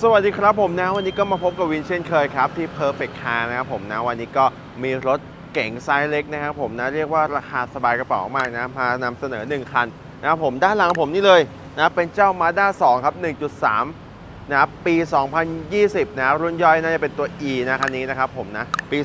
สวัสดีครับผมนะวันนี้ก็มาพบกับวินเช่นเคยครับ ที่ Perfect Car นะครับผมนะวันนี้ก็มีรถเก๋งไซส์เล็กนะครับผมนะเรียกว่าราคาสบายกระเป๋ามากนะพานำเสนอ 1 คันนะครับผมด้านหลังของผมนี่เลยนะเป็นเจ้า Mazda 2 ครับ 1.3 นะครับปี 2020 นะรุ่นย่อยน่าจะเป็นตัว E นะคันนี้นะครับผมนะปี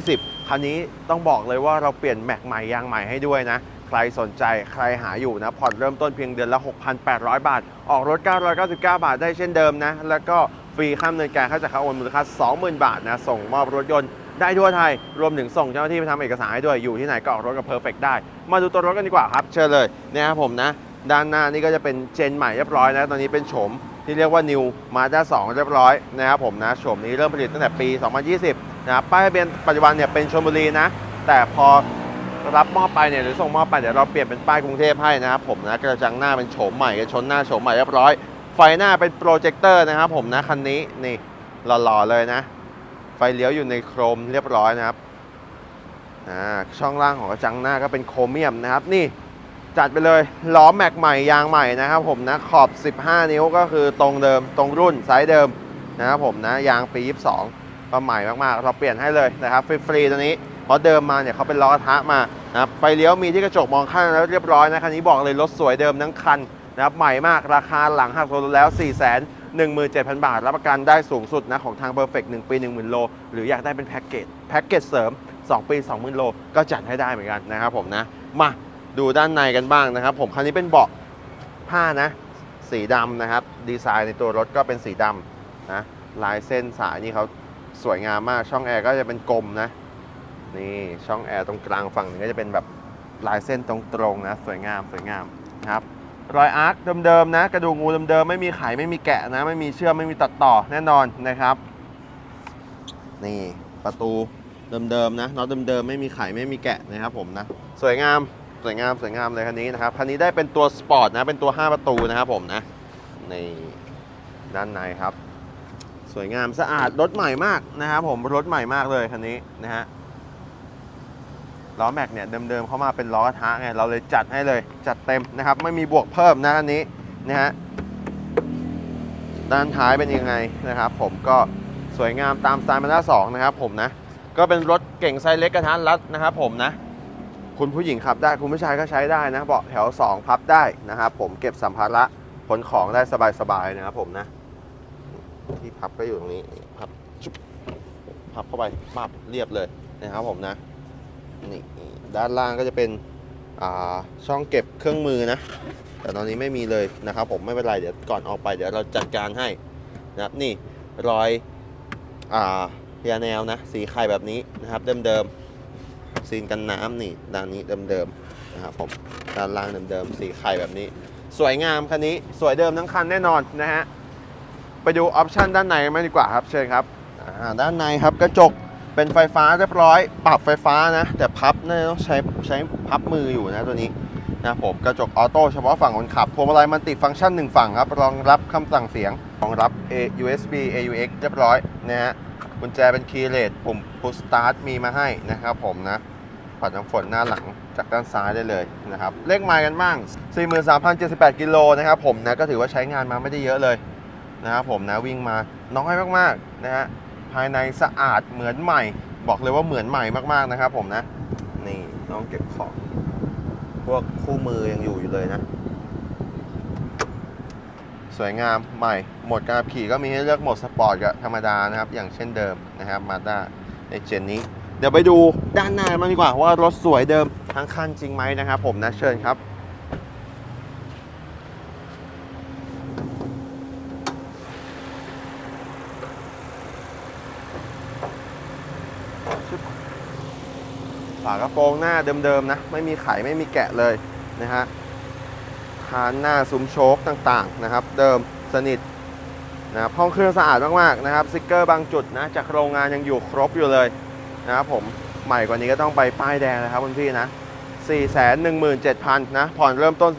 2020 คันนี้ต้องบอกเลยว่าเราเปลี่ยนแม็กใหม่ยางใหม่ให้ด้วยนะ รสนใจใครหาอยู่นะ ผ่อนเริ่มต้นเพียงเดือนละ 6,800 บาท ออกรถ 999 บาทได้เช่นเดิมนะ แล้วก็ฟรีข้ามเนินการค่าจัดค่าโอนมูลค่า 20,000 บาทนะ ส่งมอบรถยนต์ได้ทั่วไทย รวมถึงส่งเจ้าหน้าที่ไปทำเอกสารให้ด้วย อยู่ที่ไหนก็ออกรถกับ Perfect ได้ มาดูตัวรถกันดีกว่าครับ เชิญเลยนะครับผมนะ ด้านหน้านี่ก็จะเป็นเจนใหม่เรียบร้อยนะ ตอนนี้เป็นโฉมที่เรียกว่า New Mazda 2 เรียบร้อยนะครับผมนะ โฉมนี้เริ่มผลิตตั้งแต่ปี 2020 นะครับป้ายทะเบียนปัจจุบันเนี่ยเป็นชลบุรีนะ แต่พอ รับมอบไปเนี่ยหรือส่งมอบไปเดี๋ยวเราเปลี่ยนเป็นป้ายกรุงเทพให้นะครับผมนะกระจังหน้าเป็นโฉมใหม่กระชนหน้าโฉมใหม่เรียบร้อย ไฟหน้าเป็นโปรเจคเตอร์นะครับผมนะคันนี้นี่หล่อๆเลยนะ ไฟเลี้ยวอยู่ในโครมเรียบร้อยนะครับอ่าช่องล่างของกระจังหน้าก็เป็นโครเมียมนะครับ นี่จัดไปเลยล้อแม็กใหม่ยางใหม่นะครับผมนะขอบ 15 นิ้วก็คือตรงเดิมตรงรุ่นไซส์เดิมนะครับผมนะยางปี 22ก็ใหม่มากๆ เราเปลี่ยนให้เลยนะครับฟรีๆตัวนี้ เพราะเดิมมาเนี่ยเขาเป็นล้อกระทะมานะครับไฟเลี้ยวมีที่กระจกมองข้างแล้วเรียบร้อยนะคันนี้บอกเลยรถสวยเดิมทั้งคันนะครับใหม่มากราคาหลังหักโลแล้ว4 1 7 0 0 0 บาท รับประกันได้สูงสุดนะของทาง Perfect 1 ปี 10,000 โล หรืออยากได้เป็นแพ็กเกจแพ็กเกจเสริม 2 ปี 20,000 โล ก็จัดให้ได้เหมือนกันนะครับผมนะ มาดูด้านในกันบ้างนะครับผมคันนี้เป็นเบาะผ้านะ สีดำนะครับ ดีไซน์ในตัวรถก็เป็นสีดำนะลายเส้นสายนี่เขาสวยงามมากช่องแอร์ก็จะเป็นกลมนะ นี่ช่องแอร์ตรงกลางฝั่งนี้ก็จะเป็นแบบลายเส้นตรงๆนะ สวยงามสวยงามนะครับรอยอาร์คเดิมๆนะ กระดูกงูเดิมๆไม่มีไขไม่มีแกะนะ ไม่มีเชื่อมไม่มีตัดต่อแน่นอนนะครับ นี่ประตูเดิมๆนะน็อตเดิมๆไม่มีไขไม่มีแกะนะครับผมนะ สวยงามสวยงามสวยงามเลยคันนี้นะครับคันนี้ได้เป็นตัวสปอร์ตนะเป็นตัว 5 ประตูนะครับผมนะในด้านในครับ สวยงามสะอาดรถใหม่มากนะครับผมรถใหม่มากเลยคันนี้นะฮะ ล้อแม็กเนี่ยเดิมๆเข้ามาเป็นล้อกระทะไงเราเลยจัดให้เลยจัดเต็มนะครับ ไม่มีบวกเพิ่มนะอันนี้นะฮะด้านท้ายเป็นยังไงนะครับ ผมก็สวยงามตามสไตล์มาด้าสองนะครับ ผมนะ ก็เป็นรถเก่งไซส์เล็กกระทันรัดนะครับ ผมนะ คุณผู้หญิงขับได้คุณผู้ชายก็ใช้ได้นะเบาะแถว 2 พับได้นะครับ ผมเก็บสัมภาระขนของได้สบายๆนะครับ ผมนะที่พับก็อยู่ตรงนี้พับชุบพับเข้าไปปับเรียบเลยนะครับผมนะ นี่ด้านล่างก็จะเป็นช่องเก็บเครื่องมือนะ แต่ตอนนี้ไม่มีเลยนะครับผมไม่เป็นไรเดี๋ยวก่อนออกไปเดี๋ยวเราจัดการให้นะครับนี่รอยอ่ายาแนวนะสีไข่แบบนี้นะครับเดิมๆซีนกันน้ำนี่ด้านนี้เดิมๆนะครับผมด้านล่างเดิมๆสีไข่แบบนี้ สวยงามคันนี้สวยเดิมทั้งคันแน่นอนนะฮะไปดูออปชันด้านในกันไหมดีกว่าครับเชิญครับด้านในครับกระจก เป็นไฟฟ้าเรียบร้อย ปรับไฟฟ้านะ แต่พับน่าจะต้องใช้ใช้พับมืออยู่นะตัวนี้นะผมกระจกออโต้เฉพาะฝั่งคนขับพวงมาลัยมันติดฟังก์ชันหนึ่งฝั่งครับ รองรับคำสั่งเสียง รองรับ A USB AUX เรียบร้อยนะฮะกุญแจเป็นคีย์เลสปุ่ม push start มีมาให้นะครับผมนะปัดน้ำฝนหน้าหลังจากด้านซ้ายได้เลยนะครับ เลขไมล์กันบ้าง 43,078 กิโลนะครับผมนะก็ถือว่าใช้งานมาไม่ได้เยอะเลยนะครับผมนะวิ่งมาน้อยมากๆนะฮะ ภายในสะอาดเหมือนใหม่ บอกเลยว่าเหมือนใหม่มากๆนะครับผมนะ นี่น้องเก็บของ พวกคู่มือยังอยู่อยู่เลยนะ สวยงามใหม่โหมดการขี่ก็มีให้เลือกโหมดสปอร์ตกับธรรมดานะครับ อย่างเช่นเดิมนะครับมาด้าในเจนนี้ เดี๋ยวไปดูด้านหน้ามันดีกว่าว่ารถสวยเดิมทั้งคันจริงไหมนะครับผมนะเชิญครับ ฝากระโปรงหน้าเดิมๆนะ ไม่มีไขไม่มีแกะเลยนะฮะคานหน้าซุ้มโชคต่างๆนะครับ เดิมสนิทนะครับห้องเครื่องสะอาดมากๆนะครับสติกเกอร์บางจุดนะจากโรงงานยังอยู่ครบอยู่เลยนะครับผมใหม่กว่านี้ก็ต้องไปป้ายแดงนะครับคุณพี่นะ 4 1 7 0 0 0 นะ ผ่อนเริ่มต้น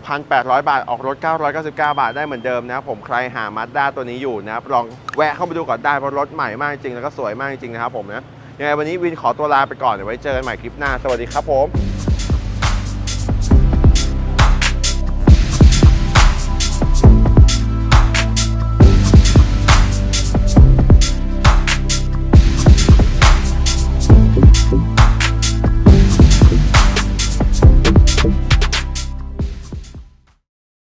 6,800 บาท ออกรถ 999 บาทได้เหมือนเดิมนะครับผมใครหามาด้าตัวนี้อยู่นะครับ ลองแวะเข้าไปดูก่อนได้เพราะรถใหม่มากจริงแล้วก็สวยมากจริงนะครับผมนะ ยังไงวันนี้วินขอตัวลาไปก่อนเดี๋ยวไว้เจอกันใหม่คลิปหน้า สวัสดีครับผม